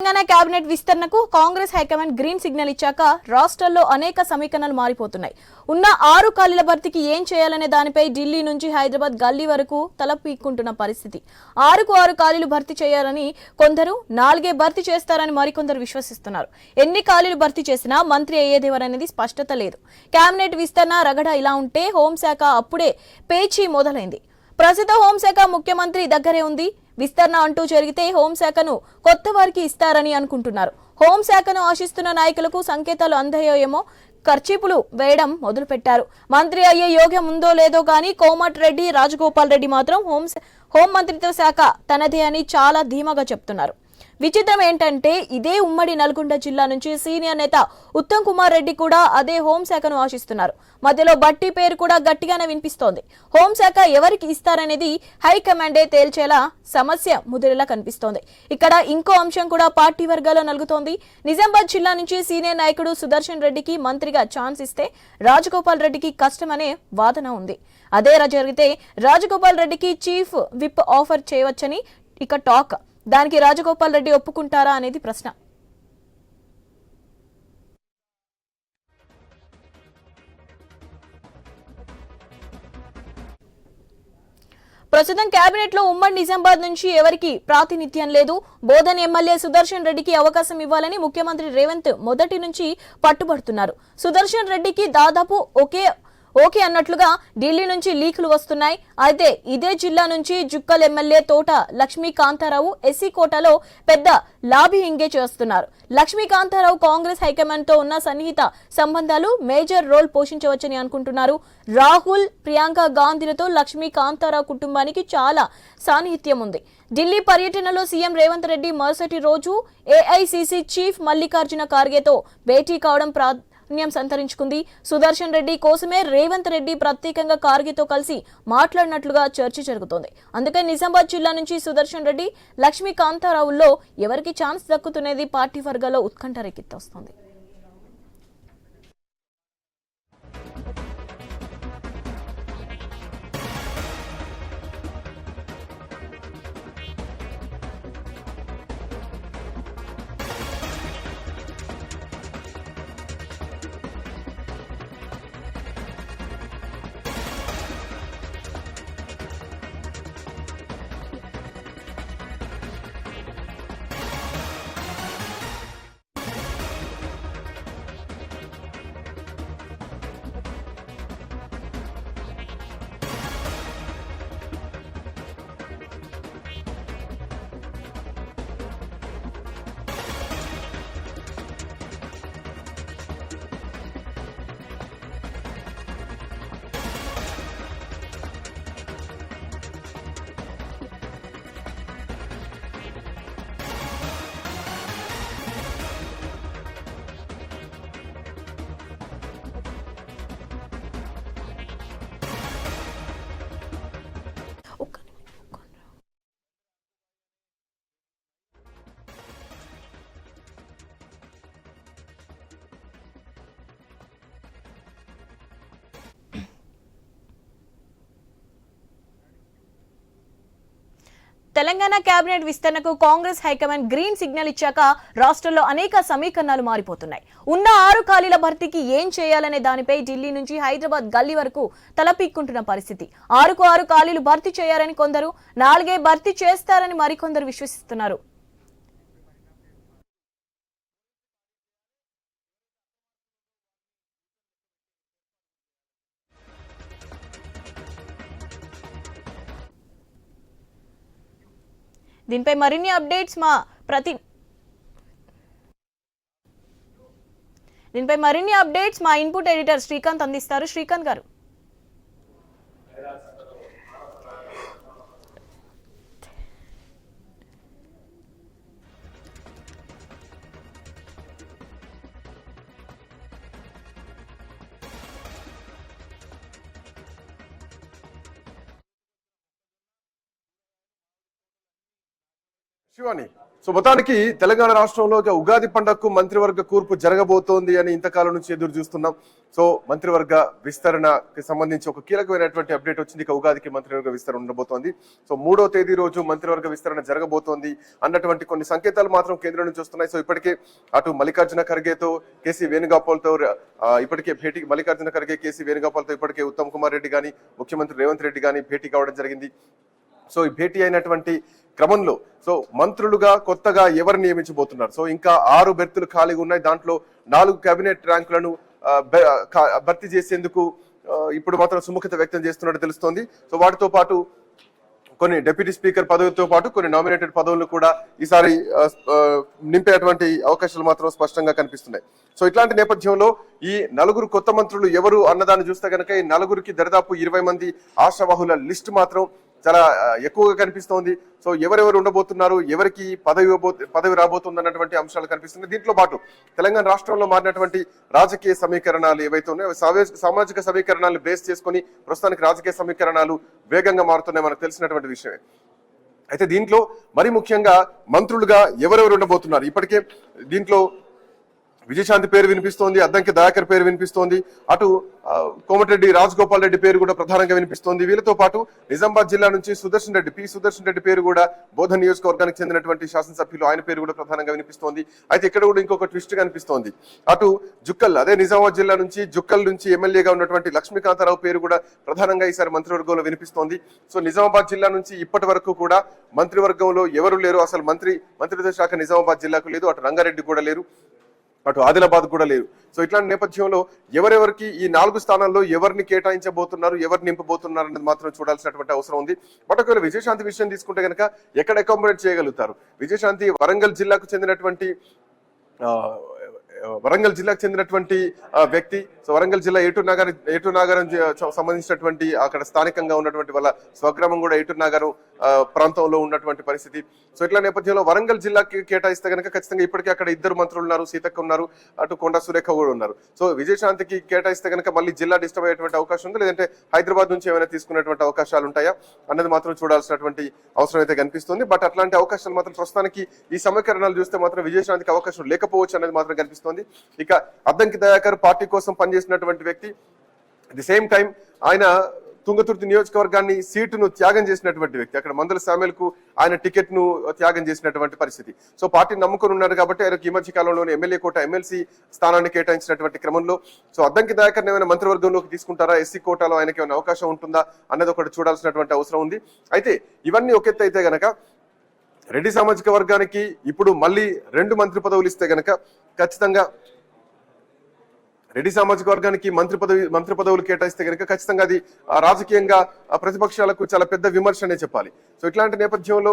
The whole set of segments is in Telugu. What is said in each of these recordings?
తెలంగాణ కేబినెట్ విస్తరణకు కాంగ్రెస్ హైకమాండ్ గ్రీన్ సిగ్నల్ ఇచ్చాక రాష్ట్రాల్లో అనేక సమీకరణలు మారిపోతున్నాయి. ఉన్న ఆరు ఖాళీల భర్తీకి ఏం చేయాలనే దానిపై ఢిల్లీ నుంచి హైదరాబాద్ గల్లీ వరకు తలపీక్కుంటున్న పరిస్థితి. ఆరుకు ఆరు ఖాళీలు భర్తీ చేయాలని కొందరు నాలుగే భర్తీ చేస్తారని మరికొందరు విశ్వసిస్తున్నారు. ఎన్ని ఖాళీలు భర్తీ చేసినా మంత్రి అయ్యేదేవరనేది స్పష్టత లేదు. కేబినెట్ విస్తరణ రగడ ఇలా ఉంటే హోంశాఖ అప్పుడే పేచీ మొదలైంది. ప్రస్తుత హోంశాఖ ముఖ్యమంత్రి దగ్గరే ఉంది. విస్తరణ అంటూ జరిగితే హోంశాఖను కొత్త వారికి ఇస్తారని అనుకుంటున్నారు. హోంశాఖను ఆశిస్తున్న నాయకులకు సంకేతాలు అందాయేమో ఖర్చీపులు వేయడం మొదలుపెట్టారు. మంత్రి అయ్యే యోగ్యం ఉందో లేదో కానీ కోమట్ రెడ్డి రాజగోపాల్ రెడ్డి మాత్రం హోం హోం మంత్రిత్వ శాఖ తనదే అని చాలా ధీమాగా చెప్తున్నారు. విచిత్రం ఏంటంటే ఇదే ఉమ్మడి నల్గొండ జిల్లా నుంచి సీనియర్ నేత ఉత్తమ్ కుమార్ రెడ్డి కూడా అదే హోంశాఖను ఆశిస్తున్నారు. మధ్యలో బట్టి పేరు కూడా గట్టిగానే వినిపిస్తోంది. హోంశాఖ ఎవరికి ఇస్తారనేది హైకమాండే తేల్చేలా సమస్య ముదిరేలా కనిపిస్తోంది. ఇక్కడ ఇంకో అంశం కూడా పార్టీ వర్గాల్లో నలుగుతోంది. నిజామాబాద్ జిల్లా నుంచి సీనియర్ నాయకుడు సుదర్శన్ రెడ్డికి మంత్రిగా ఛాన్స్ ఇస్తే రాజగోపాల్ రెడ్డికి కష్టమనే వాదన ఉంది. అదే జరిగితే రాజగోపాల్ రెడ్డికి చీఫ్ విప్ ఆఫర్ చేయవచ్చని ఇక టాక్. దానికి రాజగోపాల్ రెడ్డి ఒప్పుకుంటారా అనేది ప్రశ్న. ప్రస్తుతం కేబినెట్లో ఉమ్మడి నిజామాబాద్ నుంచి ఎవరికి ప్రాతినిధ్యం లేదు. బోధన్ ఎమ్మెల్యే సుదర్శన్ రెడ్డికి అవకాశం ఇవ్వాలని ముఖ్యమంత్రి రేవంత్ మొదటి నుంచి పట్టుబడుతున్నారు. సుదర్శన్ రెడ్డికి దాదాపు ఒకే ఓకే అన్నట్లుగా ఢిల్లీ నుంచి లీకులు వస్తున్నాయి. అయితే ఇదే జిల్లా నుంచి జుక్కల్ ఎమ్మెల్యే తోట లక్ష్మీకాంతారావు ఎస్సీ కోటాలో పెద్ద లాబీ ఎంగేజ్ చేస్తున్నారు. లక్ష్మీకాంతారావు కాంగ్రెస్ హైకమాండ్తో ఉన్న సన్నిహిత సంబంధాలు మేజర్ రోల్ పోషించవచ్చని అనుకుంటున్నారు. రాహుల్ ప్రియాంక గాంధీలతో లక్ష్మీకాంతారావు కుటుంబానికి చాలా సాన్నిహిత్యం ఉంది. ఢిల్లీ పర్యటనలో సీఎం రేవంత్ రెడ్డి మరుసటి రోజు ఏఐసిసి చీఫ్ మల్లికార్జున ఖార్గేతో భేటీ కావడం ప్రా సంతరించుకుంది. సుదర్శన్ రెడ్డి కోసమే రేవంత్ రెడ్డి ప్రత్యేకంగా కార్గితో కలిసి మాట్లాడినట్లుగా చర్చ జరుగుతోంది. అందుకే నిజామాబాద్ జిల్లా నుంచి సుదర్శన్ రెడ్డి లక్ష్మీ కాంతారావుల్లో ఎవరికి ఛాన్స్ దక్కుతున్నది పార్టీ వర్గాల్లో ఉత్కంఠ రేకెత్తొస్తోంది. తెలంగాణ కేబినెట్ విస్తరణకు కాంగ్రెస్ హైకమాండ్ గ్రీన్ సిగ్నల్ ఇచ్చాక రాష్ట్రంలో అనేక సమీకరణాలు మారిపోతున్నాయి. ఉన్న ఆరు ఖాళీల భర్తీకి ఏం చేయాలనే దానిపై ఢిల్లీ నుంచి హైదరాబాద్ గల్లీ వరకు తలపీక్కుంటున్న పరిస్థితి. ఆరుకు ఆరు ఖాళీలు భర్తీ చేయాలని కొందరు నాలుగే భర్తీ చేస్తారని మరికొందరు విశ్వసిస్తున్నారు. దీనిపై మరిన్ని అప్డేట్స్ మా ప్రతి దీనిపై మరిన్ని అప్డేట్స్ మా ఇన్పుట్ ఎడిటర్ శ్రీకాంత్ అందిస్తారు. శ్రీకాంత్ గారు. శివాని. సో మొత్తానికి తెలంగాణ రాష్ట్రంలో ఉగాది పండగకు మంత్రివర్గ కూర్పు జరగబోతోంది అని ఇంతకాలం నుంచి ఎదురు చూస్తున్నాం. సో మంత్రివర్గ విస్తరణకి సంబంధించి ఒక కీలకమైనటువంటి అప్డేట్ వచ్చింది. ఇక ఉగాదికి మంత్రివర్గ విస్తరణ ఉండబోతోంది. సో మూడో తేదీ రోజు మంత్రివర్గ విస్తరణ జరగబోతోంది అన్నటువంటి కొన్ని సంకేతాలు మాత్రం కేంద్రం నుంచి వస్తున్నాయి. సో ఇప్పటికే అటు మల్లికార్జున ఖర్గేతో కేసీ వేణుగోపాల్తో ఇప్పటికే భేటీ మల్లికార్జున ఖర్గే కేసీ వేణుగోపాల్తో ఇప్పటికే ఉత్తమ్ కుమార్ రెడ్డి గాని ముఖ్యమంత్రి రేవంత్ రెడ్డి గాని భేటీ కావడం జరిగింది. సో ఈ భేటీ అయినటువంటి క్రమంలో సో మంత్రులుగా కొత్తగా ఎవరు నియమించబోతున్నారు? సో ఇంకా ఆరు బెర్తులు ఖాళీగా ఉన్నాయి. దాంట్లో నాలుగు కేబినెట్ ర్యాంకులను భర్తీ చేసేందుకు ఇప్పుడు మాత్రం సుముఖత వ్యక్తం చేస్తున్నట్టు తెలుస్తోంది. సో వాటితో పాటు కొన్ని డిప్యూటీ స్పీకర్ పదవితో పాటు కొన్ని నామినేటెడ్ పదవులు కూడా ఈసారి నింపేటువంటి అవకాశాలు మాత్రం స్పష్టంగా కనిపిస్తున్నాయి. సో ఇట్లాంటి నేపథ్యంలో ఈ నలుగురు కొత్త మంత్రులు ఎవరు అన్నదాన్ని చూస్తే కనుక ఈ నలుగురికి దరిదాపు ఇరవై మంది ఆశావాహుల లిస్ట్ మాత్రం చాలా ఎక్కువగా కనిపిస్తోంది. సో ఎవరెవరు ఉండబోతున్నారు ఎవరికి పదవి పదవి రాబోతుంది అన్నటువంటి అంశాలు కనిపిస్తుంది దీంట్లో పాటు తెలంగాణ రాష్ట్రంలో మారినటువంటి రాజకీయ సమీకరణాలు ఏవైతే ఉన్నాయో సావే- సామాజిక సమీకరణాలు బేస్ చేసుకొని ప్రస్తుతానికి రాజకీయ సమీకరణాలు వేగంగా మారుతున్నాయి మనకు తెలిసినటువంటి విషయమే. అయితే దీంట్లో మరి ముఖ్యంగా మంత్రులుగా ఎవరెవరు ఉండబోతున్నారు? ఇప్పటికే దీంట్లో విజయశాంతి పేరు వినిపిస్తోంది అద్దంకి దయాకర్ పేరు వినిపిస్తోంది అటు కోమటిరెడ్డి రాజగోపాల్ రెడ్డి పేరు కూడా ప్రధానంగా వినిపిస్తోంది. వీళ్ళతో పాటు నిజామాబాద్ జిల్లా నుంచి సుదర్శన్ రెడ్డి పి సుదర్శన్ రెడ్డి పేరు కూడా బోధ నియోజకవర్గానికి చెందినటువంటి శాసనసభ్యులు ఆయన పేరు కూడా ప్రధానంగా వినిపిస్తోంది. అయితే ఇక్కడ కూడా ఇంకొక ట్విస్ట్ కనిపిస్తోంది. అటు జుక్కల్ అదే నిజామాబాద్ జిల్లా నుంచి జుక్కల్ నుంచి ఎమ్మెల్యేగా ఉన్నటువంటి లక్ష్మీకాంతారావు పేరు కూడా ప్రధానంగా ఈసారి మంత్రివర్గంలో వినిపిస్తోంది. సో నిజామాబాద్ జిల్లా నుంచి ఇప్పటి వరకు కూడా మంత్రివర్గంలో ఎవరు లేరు అసలు మంత్రి మంత్రిత్వ శాఖ నిజామాబాద్ జిల్లాకు లేదు అటు రంగారెడ్డి కూడా లేరు. అటు ఆదిలాబాద్ కూడా లేదు. సో ఇట్లాంటి నేపథ్యంలో ఎవరెవరికి ఈ నాలుగు స్థానాల్లో ఎవరిని కేటాయించబోతున్నారు ఎవరు నింపబోతున్నారు అనేది మాత్రం చూడాల్సినటువంటి అవసరం ఉంది. బట్ ఒకవేళ విజయశాంతి విషయం తీసుకుంటే కనుక ఎక్కడ అకామిడేట్ చేయగలుగుతారు? విజయశాంతి వరంగల్ జిల్లాకు చెందినటువంటి వరంగల్ జిల్లాకు చెందినటువంటి వ్యక్తి సో వరంగల్ జిల్లా ఏటూరు నగరం ఏటూరు నగరం సంబంధించినటువంటి అక్కడ స్థానికంగా ఉన్నటువంటి వాళ్ళ స్వగ్రామం కూడా ఏటూరు నగరం ప్రాంతంలో ఉన్నటువంటి పరిస్థితి. సో ఇట్లా నేపథ్యంలో వరంగల్ జిల్లాకి కేటాయిస్తే కనుక ఖచ్చితంగా ఇప్పటికే అక్కడ ఇద్దరు మంత్రులు ఉన్నారు సీతక్క ఉన్నారు అటు కొండ సురేఖ కూడా ఉన్నారు. సో విజయశాంతికి కేటాయిస్తే కనుక మళ్ళీ జిల్లా డిస్టర్బ్ అయ్యేటువంటి అవకాశం ఉంది లేదంటే హైదరాబాద్ నుంచి ఏమైనా తీసుకునేటువంటి అవకాశాలు ఉంటాయా? అన్నది మాత్రం చూడాల్సినటువంటి అవసరం అయితే కనిపిస్తుంది. బట్ అట్లాంటి అవకాశాలు మాత్రం ప్రస్తుతానికి ఈ సమీకరణాలు చూస్తే మాత్రం విజయశాంతికి అవకాశం లేకపోవచ్చు అనేది మాత్రం కనిపిస్తుంది. ఇక అద్దంకి దయాకర్ పార్టీ కోసం పనిచేసినటువంటి వ్యక్తి ది సేమ్ టైం ఆయన తుంగతుర్తి నియోజకవర్గాన్ని సీటును త్యాగం చేసినటువంటి వ్యక్తి. అక్కడ మందుల సామెలకు ఆయన టికెట్ను త్యాగం చేసినటువంటి పరిస్థితి. సో పార్టీ నమ్ముకుని ఉన్నారు కాబట్టి ఆయనకు ఈ మధ్య కాలంలోనే ఎమ్మెల్యే కోట ఎమ్మెల్సీ స్థానాన్ని కేటాయించినటువంటి క్రమంలో. సో అద్దంకి దయాకర్ ఏమైనా మంత్రివర్గంలోకి తీసుకుంటారా? ఎస్సీ కోటాలో ఆయనకి ఏమైనా అవకాశం ఉంటుందా? అన్నది ఒకటి చూడాల్సినటువంటి అవసరం ఉంది. అయితే ఇవన్నీ ఒకెత్త అయితే గనక రెడ్డి సామాజిక వర్గానికి ఇప్పుడు మళ్ళీ రెండు మంత్రి పదవులు ఇస్తే గనక ఖచ్చితంగా రెడ్డి సామాజిక వర్గానికి మంత్రి పదవి మంత్రి పదవులు కేటాయిస్తే కనుక ఖచ్చితంగా అది రాజకీయంగా ప్రతిపక్షాలకు చాలా పెద్ద విమర్శ అనే చెప్పాలి. సో ఇట్లాంటి నేపథ్యంలో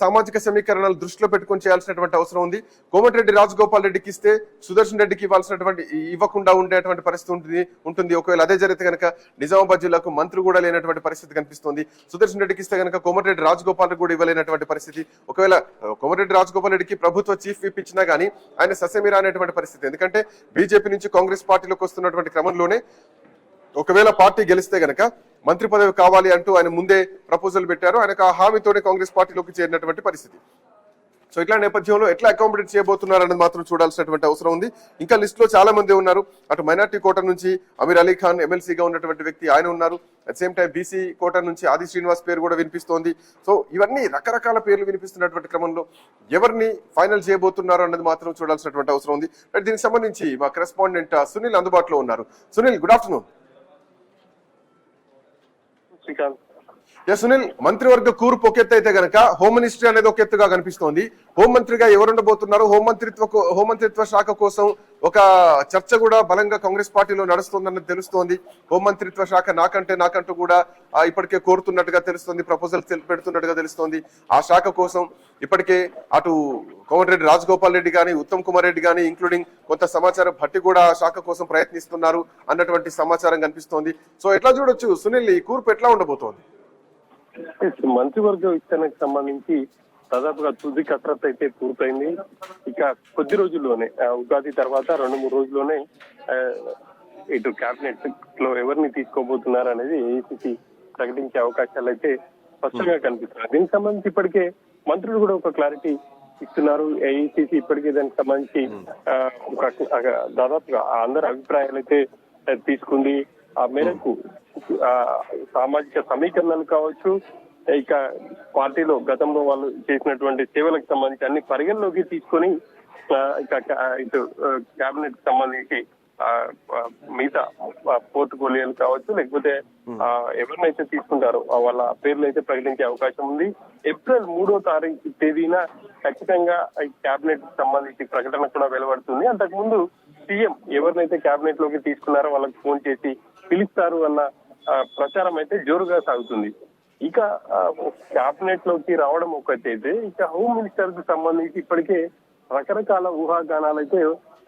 సామాజిక సమీకరణలు దృష్టిలో పెట్టుకొని చేయాల్సినటువంటి అవసరం ఉంది. కోమటిరెడ్డి రాజగోపాల్ రెడ్డికి ఇస్తే సుదర్శన్ రెడ్డికి ఇవ్వాల్సినటువంటి ఇవ్వకుండా ఉండేటువంటి పరిస్థితి ఉంటుంది ఉంటుంది. ఒకవేళ అదే జరిగితే కనుక నిజామాబాద్ జిల్లాకు మంత్రి కూడా లేనటువంటి పరిస్థితి కనిపిస్తుంది. సుదర్శన్ రెడ్డికి ఇస్తే కనుక కోమటిరెడ్డి రాజగోపాల్ కూడా ఇవ్వలేనటువంటి పరిస్థితి. ఒకవేళ కోమటిరెడ్డి రాజగోపాల్ రెడ్డికి ప్రభుత్వ చీఫ్ విప్ ఇచ్చినా గానీ ఆయన ససమిరా అనేటువంటి పరిస్థితి. ఎందుకంటే బీజేపీ నుంచి కాంగ్రెస్ పార్టీలోకి వస్తున్నటువంటి క్రమంలోనే ఒకవేళ పార్టీ గెలిస్తే గనక మంత్రి పదవి కావాలి అంటూ ఆయన ముందే ప్రపోజల్ పెట్టారు. ఆయనకు ఆ హామీతోనే కాంగ్రెస్ పార్టీలోకి చేరినటువంటి పరిస్థితి. సో ఇట్లా నేపథ్యంలో ఎట్లా అకామిడేట్ చేయబోతున్నారు అనేది మాత్రం చూడాల్సినటువంటి అవసరం ఉంది. ఇంకా లిస్ట్లో చాలా మంది ఉన్నారు. అటు మైనార్టీ కోట నుంచి అమీర్ అలీ ఖాన్ ఎమ్మెల్సీగా ఉన్నటువంటి వ్యక్తి ఆయన ఉన్నారు. At same time BC quota నుంచి ఆది శ్రీనివాస్ పేరు కూడా వినిపిస్తోంది. సో ఇవన్నీ రకరకాల పేర్లు వినిపిస్తున్నటువంటి క్రమంలో ఎవరిని ఫైనల్ చేయబోతున్నారు అన్నది మాత్రం చూడాల్సినటువంటి అవసరం ఉంది. దీనికి సంబంధించి మా కరెస్పాండెంట్ uh, సునీల్ అందుబాటులో ఉన్నారు. Sunil good afternoon Srikanth. Yes Sunil మంత్రివర్గ కూర్పు ఒక ఎత్తు అయితే గనక హోమ్ మినిస్ట్రీ అనేది ఒక ఎత్తుగా కనిపిస్తోంది. హోంమంత్రిగా ఎవరు ఉండబోతున్నారు హోంమంత్రిత్వ కో- హోంమంత్రిత్వ శాఖ కోసం ఒక చర్చ కూడా బలంగా కాంగ్రెస్ పార్టీలో నడుస్తోందని తెలుస్తోంది. హోంమంత్రిత్వ శాఖ నాకంటే నాకంటూ కూడా ఇప్పటికే కోరుతున్నట్టుగా తెలుస్తుంది. ప్రపోజల్ పెడుతున్నట్టుగా తెలుస్తోంది. ఆ శాఖ కోసం ఇప్పటికే అటు కోమటిరెడ్డి రాజగోపాల్ రెడ్డి గాని ఉత్తమ్ కుమార్ రెడ్డి గాని ఇంక్లూడింగ్ కొంత సమాచారం భట్టి కూడా ఆ శాఖ కోసం ప్రయత్నిస్తున్నారు అన్నటువంటి సమాచారం కనిపిస్తోంది. సో ఎట్లా చూడొచ్చు? సునీల్ ఈ కూర్పు ఎట్లా ఉండబోతోంది? మంత్రివర్గ విస్తరణకు సంబంధించి దాదాపుగా తుది కసరత్తు అయితే పూర్తయింది. ఇక కొద్ది రోజుల్లోనే ఉగాది తర్వాత రెండు మూడు రోజుల్లోనే ఇటు క్యాబినెట్లో ఎవరిని తీసుకోబోతున్నారు అనేది ఏసీసీ ప్రకటించే అవకాశాలు అయితే స్పష్టంగా కనిపిస్తున్నాయి. దీనికి సంబంధించి ఇప్పటికే మంత్రులు కూడా ఒక క్లారిటీ ఇస్తున్నారు. ఏఐసిసి ఇప్పటికే దానికి సంబంధించి ఒక దాదాపుగా అందరి అభిప్రాయాలు అయితే తీసుకుంది. ఆ మేరకు ఆ, సామాజిక సమీకరణలు కావచ్చు ఇక పార్టీలో గతంలో వాళ్ళు చేసినటువంటి సేవలకు సంబంధించి అన్ని పరిగణలోకి తీసుకొని ఇక ఇటు కేబినెట్ సంబంధించి మిగతా పోర్టుకోలియోలు కావచ్చు లేకపోతే ఎవరినైతే తీసుకుంటారో వాళ్ళ పేర్లు అయితే ప్రకటించే అవకాశం ఉంది. ఏప్రిల్ మూడో తారీఖు తేదీన ఖచ్చితంగా కేబినెట్ సంబంధించి ప్రకటన కూడా వెలువడుతుంది. అంతకుముందు సీఎం ఎవరినైతే కేబినెట్లోకి తీసుకున్నారో వాళ్ళకి ఫోన్ చేసి పిలుస్తారు అన్న ప్రచారం అయితే జోరుగా సాగుతుంది. ఇక కేబినెట్లోకి రావడం ఒకటైతే ఇక హోమ్ మినిస్టర్కు సంబంధించి ఇప్పటికే రకరకాల ఊహాగానాలు అయితే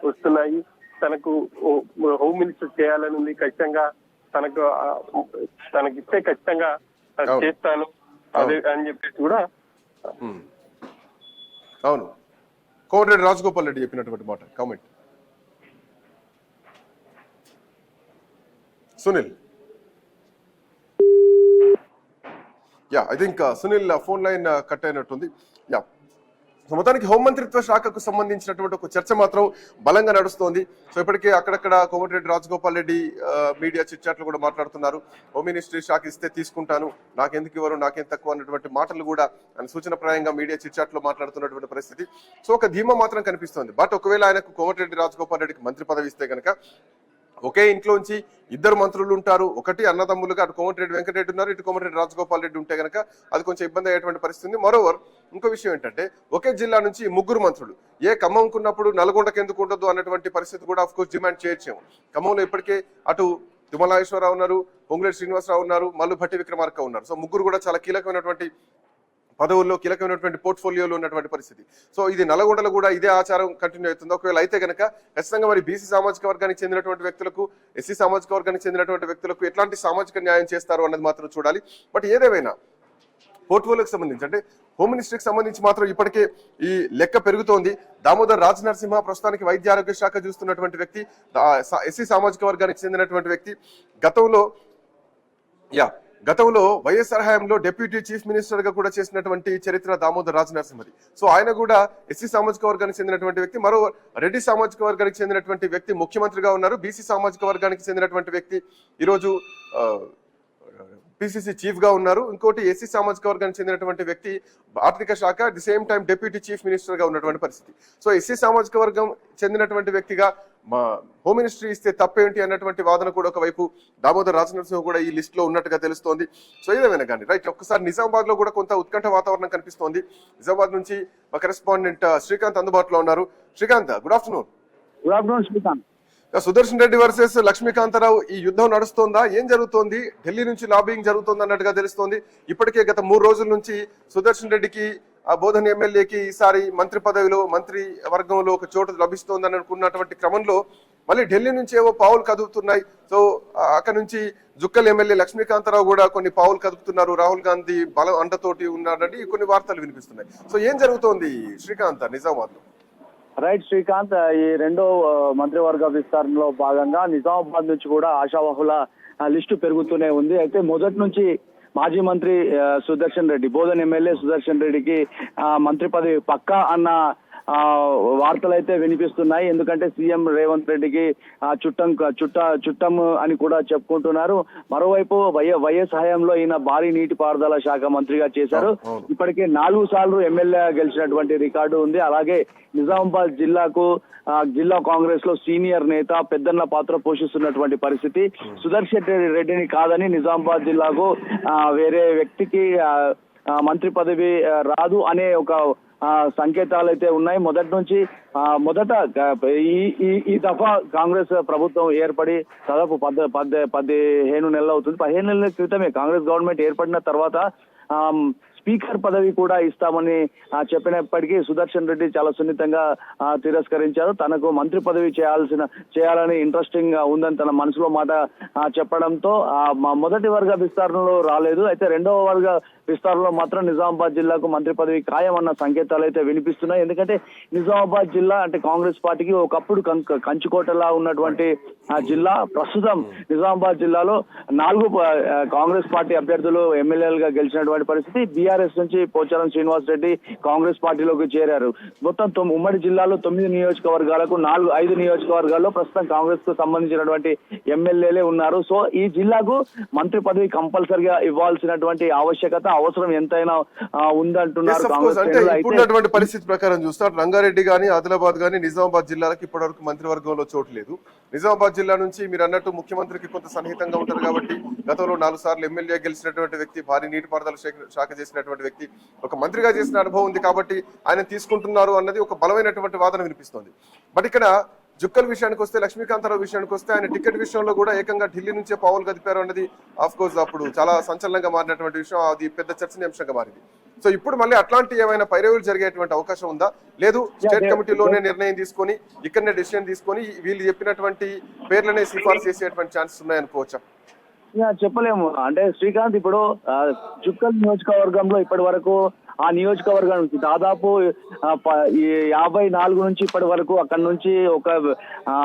వస్తున్నాయి. తనకు హోమ్ మినిస్టర్ చేయాలని ఉంది ఖచ్చితంగా తనకు ఆ, తనకి ఇస్తే ఖచ్చితంగా. చేస్తాను. అదే అని చెప్పేసి కూడా. అవును. కోమటిరెడ్డి రాజగోపాల్ రెడ్డి చెప్పినటువంటి మాట comment. Sunil. Yeah I think Sunil phone line cut అయినట్టుంది. యా మొత్తానికి హోంమంత్రిత్వ శాఖకు సంబంధించినటువంటి ఒక చర్చ మాత్రం బలంగా నడుస్తోంది. సో ఇప్పటికే అక్కడక్కడ కోమటిరెడ్డి రాజగోపాల్ రెడ్డి uh, మీడియా చిట్చాట్లు కూడా మాట్లాడుతున్నారు. హోమ్ మినిస్ట్రీ శాఖ ఇస్తే తీసుకుంటాను. నాకెందుకు ఇవ్వరు నాకేం తక్కువ అన్నటువంటి మాటలు కూడా ఆయన సూచనప్రాయంగా మీడియా చిట్చాట్లో మాట్లాడుతున్నటువంటి పరిస్థితి. సో ఒక ధీమా మాత్రం కనిపిస్తోంది. బట్ ఒకవేళ ఆయనకు కోమటిరెడ్డి రాజగోపాల్ రెడ్డికి మంత్రి పదవి ఇస్తే కనుక ఒకే ఇంట్లోంచి ఇద్దరు మంత్రులు ఉంటారు. ఒకటి అన్నదమ్ములుగా అటు కోమటిరెడ్డి వెంకటరెడ్డి ఉన్నారు ఇటు కోమటిరెడ్డి రాజగోపాల్ రెడ్డి ఉంటే గనక అది కొంచెం ఇబ్బంది అయ్యేటువంటి పరిస్థితి మరోవర్ ఇంకో విషయం ఏంటంటే ఒకే జిల్లా నుంచి ముగ్గురు మంత్రులు ఏ ఖమ్మంకున్నప్పుడు నల్గొండకి ఎందుకు ఉండదు అన్నటువంటి పరిస్థితి కూడా ఆఫ్ కోర్స్ డిమాండ్ చేయొచ్చాము. ఖమ్మంలో ఇప్పటికే అటు తుమ్మలాగేశ్వరరావు ఉన్నారు పొంగులేటి శ్రీనివాసరావు ఉన్నారు మల్లు భట్టి విక్రమార్క ఉన్నారు. సో ముగ్గురు కూడా చాలా కీలకమైనటువంటి పదవుల్లో కీలకమైనటువంటి పోర్ట్ఫోలియోలో ఉన్నటువంటి పరిస్థితి. సో ఇది నల్గొండలో కూడా ఇదే ఆచారం కంటిన్యూ అవుతుంది. ఒకవేళ అయితే కనుక ఖచ్చితంగా మరి బీసీ సామాజిక వర్గానికి చెందినటువంటి వ్యక్తులకు ఎస్సీ సామాజిక వర్గానికి చెందినటువంటి వ్యక్తులకు ఎట్లాంటి సామాజిక న్యాయం చేస్తారు అన్నది మాత్రం చూడాలి. బట్ ఏదేమైనా పోర్ట్ఫోలియోకి సంబంధించి అంటే హోమ్ మినిస్ట్రీకి సంబంధించి మాత్రం ఇప్పటికే ఈ లెక్క పెరుగుతోంది. దామోదర్ రాజ్ నరసింహ ప్రస్తుతానికి వైద్య ఆరోగ్య శాఖ చూస్తున్నటువంటి వ్యక్తి ఎస్సీ సామాజిక వర్గానికి చెందినటువంటి వ్యక్తి గతంలో యా గతంలో వైఎస్ఆర్ హయాంలో డిప్యూటీ చీఫ్ మినిస్టర్గా కూడా చేసినటువంటి చరిత్ర దామోదర్ రాజ నరసింహది సో ఆయన కూడా ఎస్సీ సామాజిక వర్గానికి చెందినటువంటి వ్యక్తి మరో రెడ్డి సామాజిక వర్గానికి చెందినటువంటి వ్యక్తి ముఖ్యమంత్రిగా ఉన్నారు. బీసీ సామాజిక వర్గానికి చెందినటువంటి వ్యక్తి ఈరోజు పిసిసి చీఫ్గా ఉన్నారు. ఇంకోటి ఎస్సీ సామాజిక వర్గానికి చెందినటువంటి వ్యక్తి ఆర్థిక శాఖ the same time deputy chief మినిస్టర్గా ఉన్నటువంటి పరిస్థితి. సో ఎస్సీ సామాజిక వర్గం చెందినటువంటి వ్యక్తిగా మా హోమ్ మినిస్ట్రీ ఇస్తే తప్పేంటి అన్నటువంటి వాదన కూడా ఒకవైపు దామోదర్ రాజనరసింహ కూడా ఈ లిస్ట్లో ఉన్నట్టుగా తెలుస్తోంది. సో ఏదేమైనా కానీ రైట్ ఒక్కసారి నిజామాబాద్లో కూడా కొంత ఉత్కంఠ వాతావరణం కనిపిస్తోంది. నిజామాబాద్ నుంచి మా కరెస్పాండెంట్ శ్రీకాంత్ అందుబాటులో ఉన్నారు. Srikanth good afternoon good afternoon Srikanth Sudarshan Reddy versus Lakshmikantha Rao ఈ యుద్ధం నడుస్తోందా? ఏం జరుగుతోంది? ఢిల్లీ నుంచి లాబింగ్ జరుగుతోంది అన్నట్టుగా తెలుస్తోంది. ఇప్పటికే గత మూడు రోజుల నుంచి సుదర్శన్ రెడ్డికి ఆ బోధన ఎమ్మెల్యేకి ఈసారి మంత్రి పదవిలో మంత్రి వర్గంలో ఒక చోటు లభిస్తోందని అనుకున్నటువంటి క్రమంలో మళ్ళీ ఢిల్లీ నుంచి ఏవో పావులు కదుపుతున్నాయి. సో అక్కడ నుంచి జుక్కల్ ఎమ్మెల్యే లక్ష్మీకాంతరావు కూడా కొన్ని పావులు కదుపుతున్నారు. రాహుల్ గాంధీ బలం అండతోటి ఉన్నాడని కొన్ని వార్తలు వినిపిస్తున్నాయి. సో ఏం జరుగుతోంది? శ్రీకాంత్ నిజామాబాద్లో రైట్ శ్రీకాంత్ ఈ రెండో మంత్రివర్గ విస్తరణలో భాగంగా నిజామాబాద్ నుంచి కూడా ఆశావాహుల లిస్టు పెరుగుతూనే ఉంది. అయితే మొదటి నుంచి మాజీ మంత్రి సుదర్శన్ రెడ్డి బోధన్ ఎమ్మెల్యే సుదర్శన్ రెడ్డికి ఆ, మంత్రి పదవి పక్కా అన్న ఆ, వార్తలైతే వినిపిస్తున్నాయి. ఎందుకంటే సీఎం రేవంత్ రెడ్డికి ఆ చుట్టం చుట్ట చుట్టం అని కూడా చెప్పుకుంటున్నారు. మరోవైపు వై- వైఎస్ హయాంలో ఈయన భారీ నీటిపారుదల శాఖ మంత్రిగా చేశారు. ఇప్పటికే నాలుగు సార్లు ఎమ్మెల్యే గెలిచినటువంటి రికార్డు ఉంది. అలాగే నిజామాబాద్ జిల్లాకు జిల్లా కాంగ్రెస్లో సీనియర్ నేత పెద్దన్న పాత్ర పోషిస్తున్నటువంటి పరిస్థితి. సుదర్శన్ రెడ్డి- రెడ్డిని కాదని నిజామాబాద్ జిల్లాకు వేరే వ్యక్తికి మంత్రి పదవి రాదు అనే ఒక సంకేతాలు అయితే ఉన్నాయి. మొదటి నుంచి ఆ, మొదట ఈ ఈ ఈ దఫా కాంగ్రెస్ ప్రభుత్వం ఏర్పడి దాదాపు పద్ పద్ పదిహేను నెలలు అవుతుంది. పదిహేను నెలల క్రితమే కాంగ్రెస్ గవర్నమెంట్ ఏర్పడిన తర్వాత స్పీకర్ పదవి కూడా ఇస్తామని చెప్పినప్పటికీ సుదర్శన్ రెడ్డి చాలా సున్నితంగా తిరస్కరించారు. తనకు మంత్రి పదవి చేయాల్సిన చేయాలని ఇంట్రెస్టింగ్గా ఉందని తన మనసులో మాట చెప్పడంతో మొదటి వర్గ విస్తరణలో రాలేదు. అయితే రెండవ వర్గ విస్తరణలో మాత్రం నిజామాబాద్ జిల్లాకు మంత్రి పదవి ఖాయమన్న సంకేతాలు అయితే వినిపిస్తున్నాయి. ఎందుకంటే నిజామాబాద్ జిల్లా అంటే కాంగ్రెస్ పార్టీకి ఒకప్పుడు కంచుకోటలా ఉన్నటువంటి జిల్లా ప్రస్తుతం నిజామాబాద్ జిల్లాలో నాలుగు కాంగ్రెస్ పార్టీ అభ్యర్థులు ఎమ్మెల్యేలుగా గెలిచినటువంటి పరిస్థితి. బీఆర్ఎస్ నుంచి పోచారం శ్రీనివాస్ రెడ్డి కాంగ్రెస్ పార్టీలోకి చేరారు. మొత్తం ఉమ్మడి జిల్లాలో తొమ్మిది నియోజకవర్గాలకు నాలుగు ఐదు నియోజకవర్గాల్లో ప్రస్తుతం కాంగ్రెస్కు సంబంధించినటువంటి ఎమ్మెల్యేలే ఉన్నారు. సో ఈ జిల్లాకు మంత్రి పదవి కంపల్సరిగా ఇవ్వాల్సినటువంటి ఆవశ్యకత అవసరం ఎంతైనా ఉందంటున్నారు. కాంగ్రెస్ పరిస్థితి ప్రకారం చూస్తే రంగారెడ్డి గానీ ఆదిలాబాద్ గానీ నిజామాబాద్ జిల్లాలకు ఇప్పటివరకు మంత్రివర్గంలో చోటు లేదు. నిజామాబాద్ జిల్లా నుంచి మీరు అన్నట్టు ముఖ్యమంత్రికి కొంత సన్నిహితంగా ఉంటారు కాబట్టి గతంలో నాలుగు సార్లు ఎమ్మెల్యే గెలిచినటువంటి వ్యక్తి భారీ నీటిపారుదల శాఖ- శాఖ చేసినటువంటి వ్యక్తి ఒక మంత్రిగా చేసిన అనుభవం ఉంది కాబట్టి ఆయన తీసుకుంటున్నారు అన్నది ఒక బలమైనటువంటి వాదన వినిపిస్తోంది. బట్ ఇక్కడ జుక్కల్ విషయానికి వస్తే లక్ష్మీకాంతరావు విషయానికి వస్తే ఆయన టికెట్ విషయంలో కూడా ఏకంగా ఢిల్లీ నుంచే పావులు కదిపారు అన్నది ఆఫ్ కోర్స్ అప్పుడు చాలా సంచలనంగా మారినటువంటి విషయం. అది పెద్ద చర్చనీయాంశంగా మారింది. సో ఇప్పుడు మళ్ళీ అట్లాంటి ఏమైనా పైరవులు జరిగేటువంటి అవకాశం ఉందా? లేదు స్టేట్ కమిటీలోనే నిర్ణయం తీసుకొని ఇక్కడనే డెసిషన్ తీసుకొని వీళ్ళు చెప్పినటువంటి పేర్లనే సిఫార్సు చేసేటువంటి ఛాన్సెస్ ఉన్నాయనుకోవచ్చా? చెప్పలేము. అంటే శ్రీకాంత్ ఇప్పుడు జుక్కల్ నియోజకవర్గంలో ఇప్పటి వరకు ఆ నియోజకవర్గం నుంచి దాదాపు యాభై నాలుగు నుంచి ఇప్పటి వరకు అక్కడ నుంచి ఒక ఆ,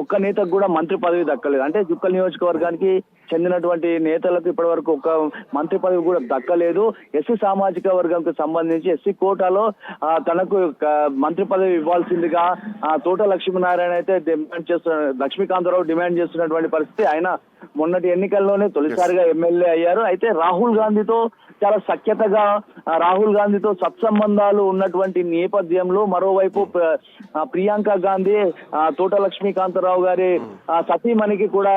ఒక్క నేతకు కూడా మంత్రి పదవి దక్కలేదు. అంటే జుక్కల్ నియోజకవర్గానికి చెందినటువంటి నేతలకు ఇప్పటి వరకు ఒక మంత్రి పదవి కూడా దక్కలేదు. ఎస్సీ సామాజిక వర్గంకు సంబంధించి ఎస్సీ కోటాలో ఆ, తనకు మంత్రి పదవి ఇవ్వాల్సిందిగా ఆ, తోట లక్ష్మీనారాయణ అయితే డిమాండ్ చేస్తున్న లక్ష్మీకాంతరావు డిమాండ్ చేస్తున్నటువంటి పరిస్థితి. ఆయన మొన్నటి ఎన్నికల్లోనే తొలిసారిగా ఎమ్మెల్యే అయ్యారు. అయితే రాహుల్ గాంధీతో చాలా సఖ్యతగా రాహుల్ గాంధీతో సత్సంబంధాలు ఉన్నటువంటి నేపథ్యంలో మరోవైపు ఆ, ప్రియాంక గాంధీ తోట లక్ష్మీకాంతరావు గారి ఆ, సతీమణికి కూడా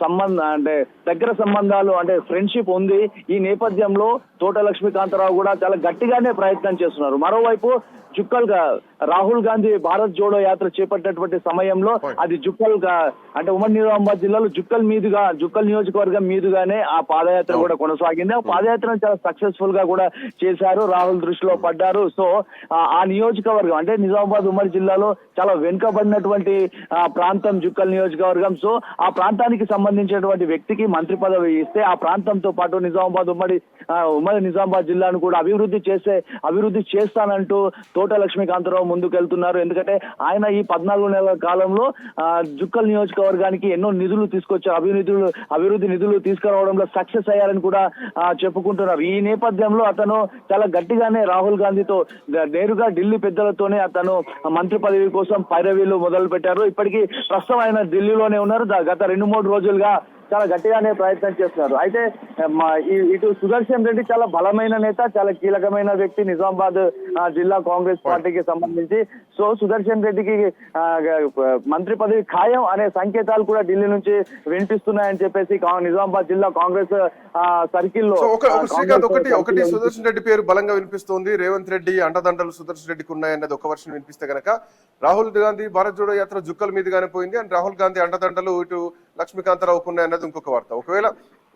సంబంధ అంటే దగ్గర సంబంధాలు అంటే ఫ్రెండ్షిప్ ఉంది. ఈ నేపథ్యంలో తోట లక్ష్మీకాంతరావు కూడా చాలా గట్టిగానే ప్రయత్నం చేస్తున్నారు. మరోవైపు జుక్కల్గా రాహుల్ గాంధీ భారత్ జోడో యాత్ర చేపట్టినటువంటి సమయంలో అది జుక్కల్గా అంటే ఉమ్మడి నిజామాబాద్ జిల్లాలో జుక్కల్ మీదుగా జుక్కల్ నియోజకవర్గం మీదుగానే ఆ పాదయాత్ర కూడా కొనసాగింది. ఆ పాదయాత్రను చాలా సక్సెస్ఫుల్గా కూడా చేశారు. రాహుల్ దృష్టిలో పడ్డారు. సో ఆ- నియోజకవర్గం అంటే నిజామాబాద్ ఉమ్మడి జిల్లాలో చాలా వెనుకబడినటువంటి ప్రాంతం జుక్కల్ నియోజకవర్గం. సో ఆ ప్రాంతానికి సంబంధించినటువంటి వ్యక్తికి మంత్రి పదవి ఇస్తే ఆ ప్రాంతంతో పాటు నిజామాబాద్ ఉమ్మడి ఉమ్మడి నిజామాబాద్ జిల్లాను కూడా అభివృద్ధి చేసే అభివృద్ధి చేస్తానంటూ కోట లక్ష్మీకాంతరావు ముందుకెళ్తున్నారు. ఎందుకంటే ఆయన ఈ పద్నాలుగు నెలల కాలంలో ఆ, జుక్కల్ నియోజకవర్గానికి ఎన్నో నిధులు తీసుకొచ్చారు అభివృద్ధులు అభివృద్ధి నిధులు తీసుకురావడంలో సక్సెస్ అయ్యారని కూడా చెప్పుకుంటున్నారు. ఈ నేపథ్యంలో అతను చాలా గట్టిగానే రాహుల్ గాంధీతో నేరుగా ఢిల్లీ పెద్దలతోనే అతను మంత్రి పదవి కోసం పైరవీలు మొదలు పెట్టారు ఇప్పటికీ ప్రస్తుతం ఆయన ఢిల్లీలోనే ఉన్నారు. గత రెండు మూడు రోజులుగా చాలా గట్టిగానే ప్రయత్నం చేస్తున్నారు. అయితే ఇటు సుదర్శన్ రెడ్డి చాలా బలమైన నేత చాలా కీలకమైన వ్యక్తి నిజామాబాద్ జిల్లా కాంగ్రెస్ పార్టీకి సంబంధించి. సో సుదర్శన్ రెడ్డికి మంత్రి పదవి ఖాయం అనే సంకేతాలు కూడా ఢిల్లీ నుంచి వినిపిస్తున్నాయని చెప్పేసి నిజామాబాద్ జిల్లా కాంగ్రెస్ సర్కిల్లో సో ఒక ఒక శ్రీకాంత్ ఒకటి ఒకటి సుదర్శన్ రెడ్డి పేరు బలంగా వినిపిస్తోంది. రేవంత్ రెడ్డి అండదండలు సుదర్శన్ రెడ్డికి ఉన్నాయన్నది ఒక వర్షం వినిపిస్తే గనక. రాహుల్ గాంధీ భారత్ జోడో యాత్ర జుక్కల మీదుగానే పోయింది. అండ్ రాహుల్ గాంధీ అండదండలు ఇటు లక్ష్మీకాంతారావుకు ఉన్నాయి అన్నది ఇంకొక వార్త. ఒకవేళ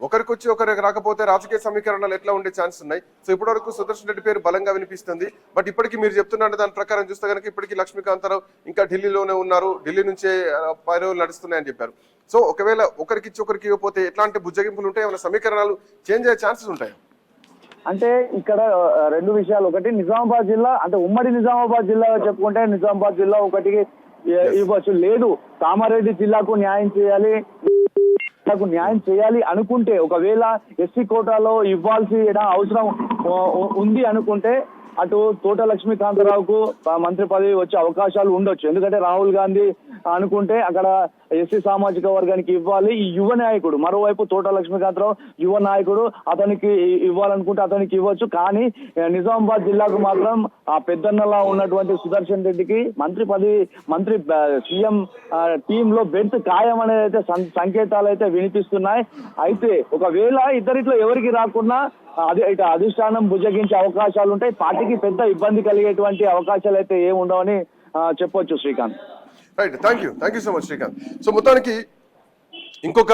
ఒకరికి వచ్చి ఒకరికి రాకపోతే రాజకీయ సమీకరణలు ఎట్లా ఉండే ఛాన్స్ ఉన్నాయి? సో ఇప్పటివరకు సుదర్శన్ రెడ్డి పేరు బలంగా వినిపిస్తుంది. బట్ ఇప్పటికీ మీరు చెప్తున్న దాని ప్రకారం చూస్తే కనుక ఇప్పటికీ లక్ష్మీకాంతరావు ఇంకా ఢిల్లీలోనే ఉన్నారు. ఢిల్లీ నుంచే పైరవులు నడుస్తున్నాయని చెప్పారు. సో ఒకవేళ ఒకరికి ఇచ్చి ఒకరికి ఇవ్వకపోతే ఎట్లాంటి బుజ్జగింపులు ఉంటాయి? ఏమైనా సమీకరణాలు చేంజ్ అయ్యే ఛాన్సెస్ ఉంటాయి? అంటే ఇక్కడ రెండు విషయాలు. ఒకటి నిజామాబాద్ జిల్లా అంటే ఉమ్మడి నిజామాబాద్ జిల్లా చెప్పుకుంటే నిజామాబాద్ జిల్లా ఒకటి ఇవ్వచ్చు. లేదు కామారెడ్డి జిల్లాకు న్యాయం చేయాలి న్యాయం చేయాలి అనుకుంటే ఒకవేళ ఎస్సీ కోటాలో ఇవ్వాల్సి అవసరం ఉంది అనుకుంటే అటు తోట లక్ష్మీకాంతరావుకు మంత్రి పదవి వచ్చే అవకాశాలు ఉండొచ్చు. ఎందుకంటే రాహుల్ గాంధీ అనుకుంటే అక్కడ ఎస్సీ సామాజిక వర్గానికి ఇవ్వాలి ఈ యువ నాయకుడు. మరోవైపు తోట లక్ష్మీకాంతరావు యువ నాయకుడు అతనికి ఇవ్వాలనుకుంటే అతనికి ఇవ్వచ్చు. కానీ నిజామాబాద్ జిల్లాకు మాత్రం ఆ పెద్దన్నలా ఉన్నటువంటి సుదర్శన్ రెడ్డికి మంత్రి పదవి మంత్రి సీఎం టీమ్లో బెర్త్ ఖాయం అనేది అయితే సం- సంకేతాలు అయితే వినిపిస్తున్నాయి. అయితే ఒకవేళ ఇద్దరిట్లో ఎవరికి రాకున్నా అది ఇటు అధిష్టానం భుజగించే అవకాశాలు ఉంటాయి పార్టీకి పెద్ద ఇబ్బంది కలిగేటువంటి అవకాశాలు అయితే ఏమి ఉండవని చెప్పొచ్చు Srikanth. Right thank you thank you so much Srikanth. So మొత్తానికి ఇంకొక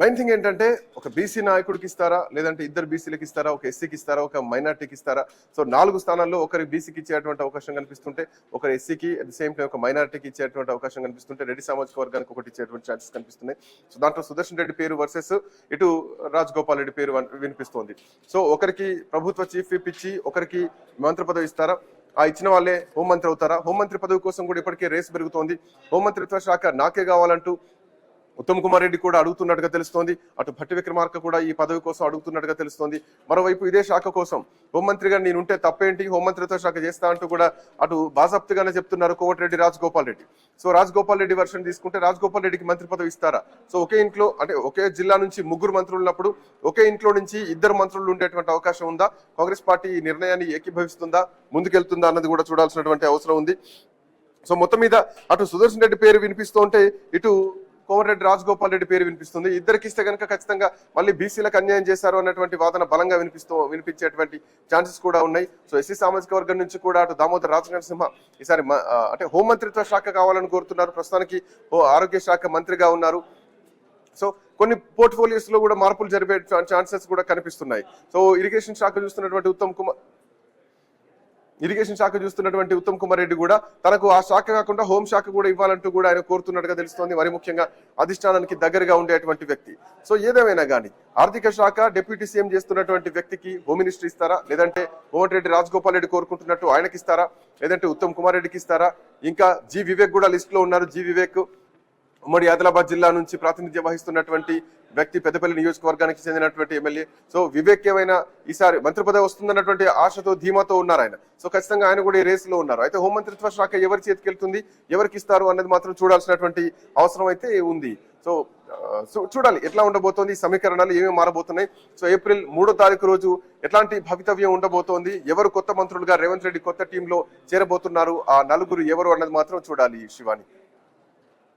మెయిన్ థింగ్ ఏంటంటే ఒక బీసీ నాయకుడికి ఇస్తారా? లేదంటే ఇద్దరు బీసీలకు ఇస్తారా? ఒక ఎస్సీకి ఇస్తారా? ఒక మైనార్టీకి ఇస్తారా? సో నాలుగు స్థానాల్లో ఒకరి బీసీకి ఇచ్చేటువంటి అవకాశం కనిపిస్తుంటే ఒకరు ఎస్సీకి అట్ ద సేమ్ టైం ఒక మైనార్టీకి ఇచ్చేటువంటి అవకాశం కనిపిస్తుంటే రెడ్డి సామాజిక వర్గానికి ఒకటి ఇచ్చేటువంటి ఛాన్సెస్ కనిపిస్తున్నాయి. సో దాంట్లో సుదర్శన్ రెడ్డి పేరు వర్సెస్ ఇటు రాజ్ గోపాల్ రెడ్డి పేరు వినిపిస్తోంది. సో ఒకరికి ప్రభుత్వ చీఫ్ విప్ ఇచ్చి ఒకరికి మంత్రి పదవి ఇస్తారా? ఆ ఇచ్చిన వాళ్ళే హోంమంత్రి అవుతారా? హోంమంత్రి పదవి కోసం కూడా ఇప్పటికే రేసు పెరుగుతోంది. హోంమంత్రిత్వ శాఖ నాకే కావాలంటూ ఉత్తమ్ కుమార్ రెడ్డి కూడా అడుగుతున్నట్టుగా తెలుస్తోంది. అటు భట్టి విక్రమార్క కూడా ఈ పదవి కోసం అడుగుతున్నట్టుగా తెలుస్తోంది. మరోవైపు ఇదే శాఖ కోసం హోంమంత్రిగా నేనుంటే తప్పేంటి? హోంమంత్రిత్వ శాఖ చేస్తా అంటూ కూడా అటు బాజాప్తిగానే చెప్తున్నారు కోమటిరెడ్డి రాజగోపాల్ రెడ్డి. సో రాజగోపాల్ రెడ్డి వర్షన్ తీసుకుంటే రాజగోపాల్ రెడ్డికి మంత్రి పదవి ఇస్తారా? సో ఒకే ఇంట్లో అంటే ఒకే జిల్లా నుంచి ముగ్గురు మంత్రులు ఉన్నప్పుడు ఒకే ఇంట్లో నుంచి ఇద్దరు మంత్రులు ఉండేటువంటి అవకాశం ఉందా? కాంగ్రెస్ పార్టీ ఈ నిర్ణయాన్ని ఏకీభవిస్తుందా? ముందుకెళ్తుందా అన్నది కూడా చూడాల్సినటువంటి అవసరం ఉంది. సో మొత్తం మీద అటు సుదర్శన్ రెడ్డి పేరు వినిపిస్తూ ఉంటే ఇటు కోమటిరెడ్డి రాజగోపాల్ రెడ్డి పేరు వినిపిస్తుంది. ఇద్దరికి ఇస్తే కనుక ఖచ్చితంగా మళ్ళీ బీసీలకు అన్యాయం చేశారు అన్నటువంటి వాదన బలంగా వినిపిస్తూ వినిపించేటువంటి ఛాన్సెస్ కూడా ఉన్నాయి. సో ఎస్సీ సామాజిక వర్గం నుంచి కూడా అటు దామోదర్ రాజనరసింహ ఈసారి అంటే హోంమంత్రిత్వ శాఖ కావాలని కోరుతున్నారు. ప్రస్తుతానికి ఓ ఆరోగ్య శాఖ మంత్రిగా ఉన్నారు. సో కొన్ని పోర్ట్ఫోలియోస్లో కూడా మార్పులు జరిపే ఛాన్సెస్ కూడా కనిపిస్తున్నాయి. సో ఇరిగేషన్ శాఖ చూస్తున్నటువంటి ఉత్తమ్ కుమార్ ఇరిగేషన్ శాఖ చూస్తున్నటువంటి ఉత్తమ్ కుమార్ రెడ్డి కూడా తనకు ఆ శాఖ కాకుండా హోం శాఖ కూడా ఇవ్వాలంటూ కూడా ఆయన కోరుతున్నట్టుగా తెలుస్తోంది. మరి ముఖ్యంగా అధిష్టానానికి దగ్గరగా ఉండేటువంటి వ్యక్తి. సో ఏదేమైనా కానీ ఆర్థిక శాఖ డిప్యూటీ సీఎం చేస్తున్నటువంటి వ్యక్తికి హోమ్ మినిస్టర్ ఇస్తారా? లేదంటే కోమటిరెడ్డి రాజగోపాల్ రెడ్డి కోరుకుంటున్నట్టు ఆయనకి ఇస్తారా? లేదంటే ఉత్తమ్ కుమార్ రెడ్డికి ఇస్తారా? ఇంకా జి వివేక్ కూడా లిస్ట్లో ఉన్నారు. జి వివేక్ ఉమ్మడి ఆదిలాబాద్ జిల్లా నుంచి ప్రాతినిధ్యం వహిస్తున్నటువంటి వ్యక్తి పెద్దపల్లి నియోజకవర్గానికి చెందినటువంటి ఎమ్మెల్యే. సో వివేక్ ఏమైనా ఈసారి మంత్రి పదవి వస్తుందన్నటువంటి ఆశతో ధీమాతో ఉన్నారు ఆయన. సో ఖచ్చితంగా ఆయన కూడా ఈ రేసులో ఉన్నారు. అయితే హోంమంత్రిత్వ శాఖ ఎవరి చేతికి వెళ్తుంది ఎవరికి ఇస్తారు అన్నది మాత్రం చూడాల్సినటువంటి అవసరం అయితే ఉంది. సో చూడాలి ఎట్లా ఉండబోతోంది ఈ సమీకరణాలు ఏమేమి మారబోతున్నాయి. సో ఏప్రిల్ మూడో తారీఖు రోజు ఎట్లాంటి భవితవ్యం ఉండబోతోంది ఎవరు కొత్త మంత్రులుగా రేవంత్ రెడ్డి కొత్త టీంలో చేరబోతున్నారు ఆ నలుగురు ఎవరు అన్నది మాత్రం చూడాలి శివాని.